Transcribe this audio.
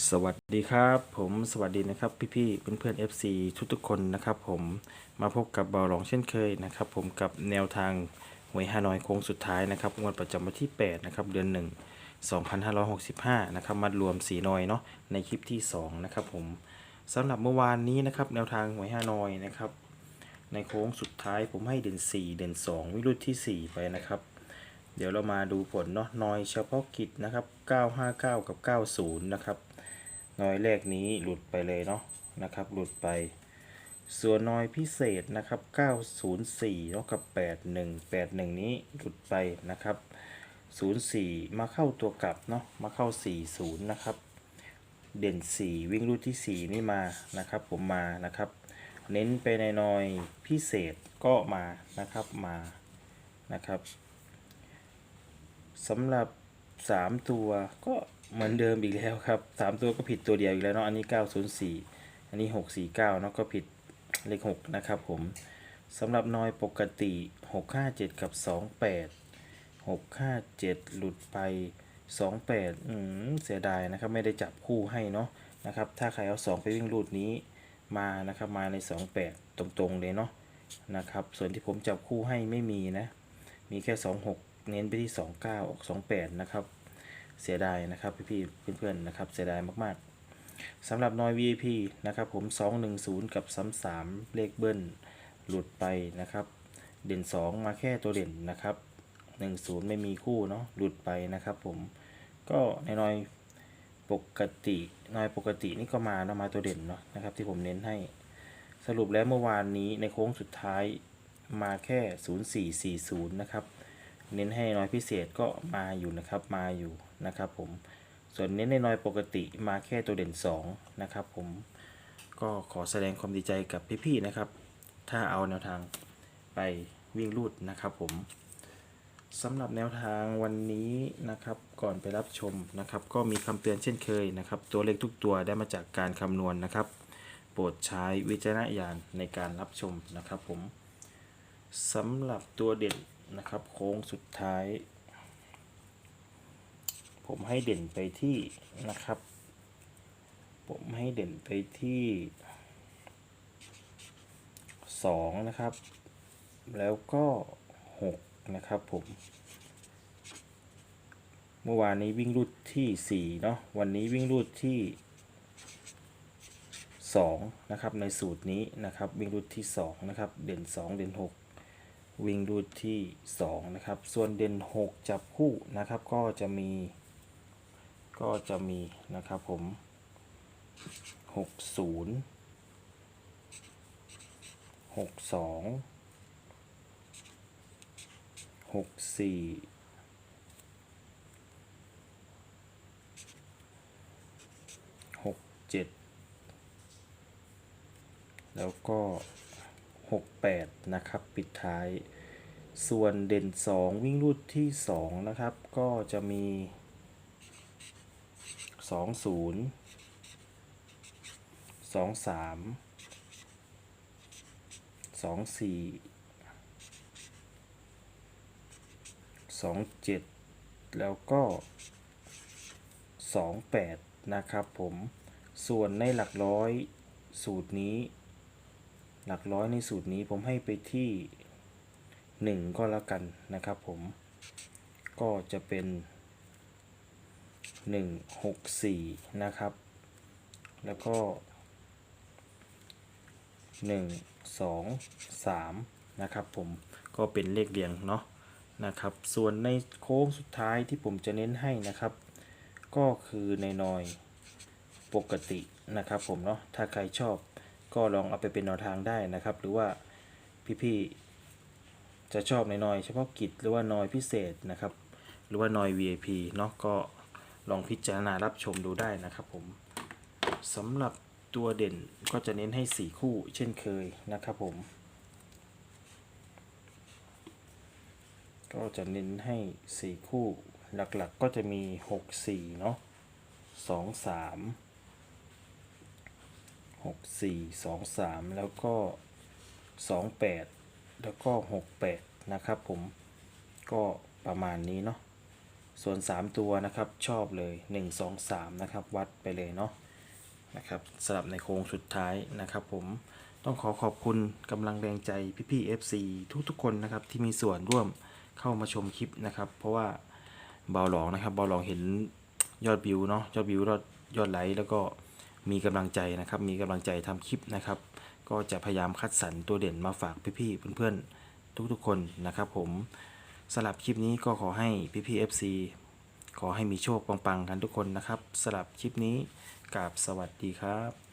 สวัสดีครับผมสวัสดีนะครับพี่ๆเพื่อนๆ FC ทุกๆคนนะครับผมมาพบกับเบาหลองเช่นเคยนะครับผมกับแนวทางหวยฮานอยโค้งสุดท้ายนะครับงวดประจำวันที่ 8 นะครับ เดือน 1 2565 นะครับมารวมสีนอยเนาะในคลิปที่ 2 นะครับผมสำหรับเมื่อวานนี้นะครับแนวทางหวยฮานอยนะครับในโค้งสุดท้ายผมให้เด่น 4 เด่น 2 วิรุธที่ 4 ไปนะครับ เดี๋ยวเรามาดูผลเนาะนอยเฉพาะกิจนะครับ 959 กับ 90 นะครับ น้อยแรกนี้หลุดไปเลยเนาะนะครับ หลุดไป ส่วนน้อยพิเศษนะครับ 904เนาะกับ 81 81 นี้หลุดไปนะครับ 04 มาเข้าตัวกลับเนาะมาเข้า 40 นะครับ เด่น 4 วิ่งรูดที่ 4 นี่มานะครับ ผมมานะครับ เน้นไปในน้อยพิเศษก็มานะครับมานะครับสำหรับ 3 ตัวก็ เหมือนเดิมอีกแล้วครับ3ตัวก็ผิดตัวเดียวอีกแล้วเนาะ อันนี้904อันนี้649เนาะก็ผิดเลข6นะครับผมสำหรับนอยปกติ657กับ28 657หลุดไป28อืมเสียดายนะครับไม่ได้จับคู่ให้เนาะนะครับ ถ้าใครเอา2ไปวิ่งรูดนี้มานะครับมาใน28ตรงๆเลยเนาะนะครับ ส่วนที่ผมจับคู่ให้ไม่มีนะ มีแค่26เน้นไปที่29ออก28นะครับ เสียดายนะครับพี่ๆเพื่อนๆนะครับเสียดายมากๆสำหรับน้อย VIP นะครับผม 210 กับ 33 เลขเบิ้ลหลุดไปนะครับ เด่น 2 มาแค่ตัวเด่นนะครับ 10 ไม่มีคู่เนาะหลุดไปนะครับผมก็ในน้อยปกติน้อยปกตินี่ก็มาเนาะมาตัวเด่นเนาะนะครับที่ผมเน้นให้สรุปแล้วเมื่อวานนี้ในโค้งสุดท้ายมาแค่ 0440 นะครับ เน้นให้น้อยพิเศษก็มาอยู่นะครับ มาอยู่ นะครับผมส่วนเน้นในน้อยปกติมาแค่ตัวเด่น 2 นะครับผมก็ขอแสดงความดีใจกับพี่ๆนะครับ ถ้าเอาแนวทางไปวิ่งรูดนะครับผมสำหรับแนวทางวันนี้นะครับก่อนไปรับชมนะครับ ก็มีคำเตือนเช่นเคยนะครับ ตัวเลขทุกตัวได้มาจากการคำนวณนะครับ โปรดใช้วิจารณญาณในการรับชมนะครับผมสำหรับตัวเด่นนะครับ โค้งสุดท้าย ผมให้เด่นไปที่นะครับ ผมให้เด่นไปที่สองนะครับ แล้วก็หกนะครับผม เมื่อวานนี้วิ่งรูดที่สี่เนาะ วันนี้วิ่งรูดที่สองนะครับในสูตรนี้นะครับ วิ่งรูดที่สองนะครับ เด่นสองเด่นหกวิ่งรูดที่ 2 นะครับ ส่วนเด่น 6 จับคู่นะครับ ก็จะมี ก็จะมีนะครับผม 60 62 64 67แล้วก็ 68 นะครับ ปิดท้าย ส่วนเด่น 2 วิ่งรูดที่ 2 นะครับ ก็จะมี 20 23 24 27แล้วก็28นะครับผมส่วนในหลักร้อยสูตรนี้ หลักร้อยในสูตรนี้ผมให้ไปที่หนึ่งก็แล้วกันนะครับผมก็จะเป็น หนึ่งหกสี่นะครับ แล้วก็หนึ่งสองสามนะครับผมก็เป็นเลขเรียงเนาะนะครับ ส่วนในโค้งสุดท้ายที่ผมจะเน้นให้นะครับ ก็คือในนอยปกตินะครับผมเนาะถ้าใครชอบก็ลองเอาไปเป็นแนวทางได้นะครับ หรือว่าพี่ๆจะชอบในนอยเฉพาะกิจหรือว่านอยพิเศษนะครับ หรือว่านอย VIP เนาะก็ ลองพิจารณารับชมดูได้นะครับผมสำหรับตัวเด่นก็จะเน้นให้ 4 คู่เช่นเคยนะครับผม ก็จะเน้นให้ 4 คู่หลักๆก็จะมี 6 4 เนาะ2 3หกสี่สองสามแล้วก็สองแปดแล้วก็หกแปดนะครับผมก็ประมาณนี้เนาะ ส่วน 3 ตัวนะครับชอบเลย 1 2 3 นะครับ วัดไปเลยเนาะนะครับสำหรับในโค้งสุดท้ายนะครับผมต้องขอขอบคุณกำลังแรงใจพี่ๆ FC ทุกๆคนนะครับที่มีส่วนร่วมเข้ามาชมคลิปนะครับ เพราะว่าเบาหลองนะครับเบาหลองเห็นยอดวิวเนาะยอดวิวยอดยอดไลค์แล้วก็มีกำลังใจนะครับ มีกำลังใจทำคลิปนะครับ ก็จะพยายามคัดสรรตัวเด่นมาฝากพี่ๆเพื่อนๆทุกๆคนนะครับผม สลับคลิปนี้ก็ขอให้พี่พีเอฟซีขอให้มีโชคปังๆกันทุกคนนะครับสลับคลิปนี้กับสวัสดีครับ